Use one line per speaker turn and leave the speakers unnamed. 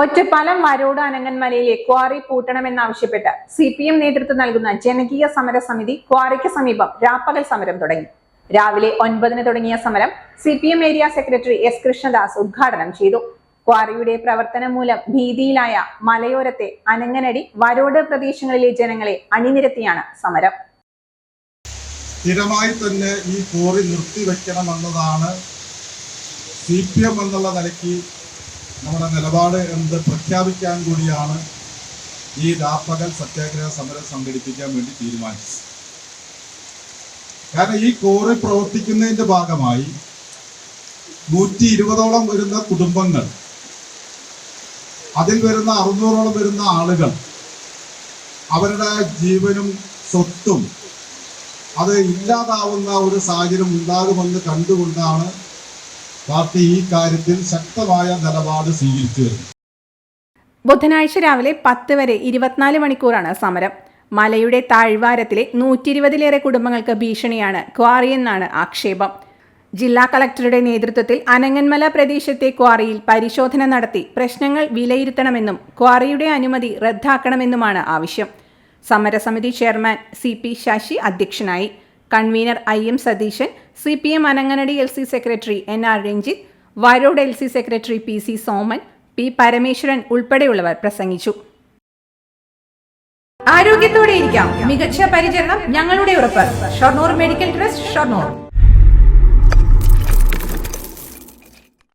ഒറ്റപ്പാലം വരോട് അനങ്ങന്മലയിലെ ക്വാറി പൂട്ടണമെന്നാവശ്യപ്പെട്ട് C P M നേതൃത്വം നൽകുന്ന ജനകീയ സമര സമിതി ക്വാറിക്ക് സമീപം രാപ്പകൽ സമരം തുടങ്ങി. രാവിലെ ഒൻപതിന് തുടങ്ങിയ സമരം C P M area secretary S Krishnadas ഉദ്ഘാടനം ചെയ്തു. ക്വാറിയുടെ പ്രവർത്തനം മൂലം ഭീതിയിലായ മലയോരത്തെ അനങ്ങനടി വരോട് പ്രദേശങ്ങളിലെ ജനങ്ങളെ അണിനിരത്തിയാണ് സമരം.
സ്ഥിരമായി തന്നെ ഈ കോറി നിർത്തിവെക്കണമെന്നതാണ് സി പി എം എന്നുള്ള നിലയ്ക്ക് നമ്മുടെ നിലപാട് എന്ത് പ്രഖ്യാപിക്കാൻ കൂടിയാണ് ഈ രാപ്പകൽ സത്യാഗ്രഹ സമരം സംഘടിപ്പിക്കാൻ വേണ്ടി തീരുമാനിച്ചത്. കാരണം ഈ കോറി പ്രവർത്തിക്കുന്നതിന്റെ ഭാഗമായി നൂറ്റി ഇരുപതോളം വരുന്ന കുടുംബങ്ങൾ അതിൽ വരുന്ന അറുന്നൂറോളം വരുന്ന ആളുകൾ അവരുടെ ജീവനും സ്വത്തും അത് ഇല്ലാതാവുന്ന ഒരു സാഹചര്യം ഉണ്ടാകുമെന്ന് കണ്ടുകൊണ്ടാണ് പാർട്ടി ഈ കാര്യത്തിൽ ശക്തമായ നിലപാട് സ്വീകരിച്ചു വരുന്നു
ബുധനാഴ്ച രാവിലെ പത്ത് വരെ ഇരുപത്തിനാല് മണിക്കൂറാണ് സമരം. മലയുടെ താഴ്വാരത്തിലെ നൂറ്റി ഇരുപതിലേറെ കുടുംബങ്ങൾക്ക് ഭീഷണിയാണ് ക്വാറി എന്നാണ് ആക്ഷേപം. ജില്ലാ കളക്ടറുടെ നേതൃത്വത്തിൽ അനങ്ങന്മല പ്രദേശത്തെ ക്വാറിയിൽ പരിശോധന നടത്തി പ്രശ്നങ്ങൾ വിലയിരുത്തണമെന്നും ക്വാറിയുടെ അനുമതി റദ്ദാക്കണമെന്നുമാണ് ആവശ്യം. സമരസമിതി ചെയർമാൻ സി പി ശശി അധ്യക്ഷനായി. Convener I M Satheesan C P M Ananganadi L C secretary N R Ranjith Varode L C secretary P C Soman P Parameswaran ഉൾപ്പെടെയുള്ളവർ പ്രസംഗിച്ചു. ആരോഗ്യത്തോടെ ഇരിക്കാം മികച്ച പരിചരണം ഞങ്ങളുടെ ഉറപ്പ്. Shoranur medical trust Shoranur.